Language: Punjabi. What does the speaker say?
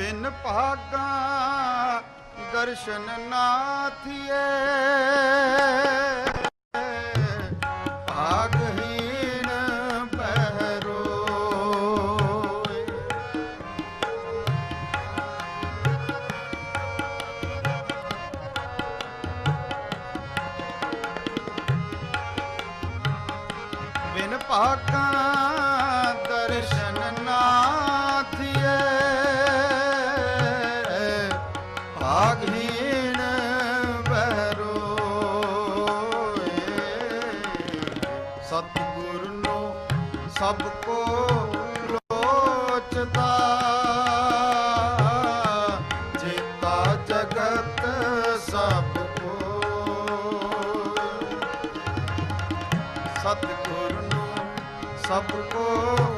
ਬਿਨ ਭਾਗਾ ਦਰਸ਼ਨ ਨਾਥੀਏ। ਭਾਗਹੀਣ ਬਹਿਰੋਏ ਬਿਨ ਭਾਗਾ ਦਰਸ਼ਨ ਲਾਗਹੀਣ ਬਹਿਰੋਏ। ਸਤਿਗੁਰ ਨੂੰ ਸਭ ਕੋ ਜਗਤ ਸਭ ਸਤਿਗੁਰ ਨੂੰ ਸਭ ਕੋ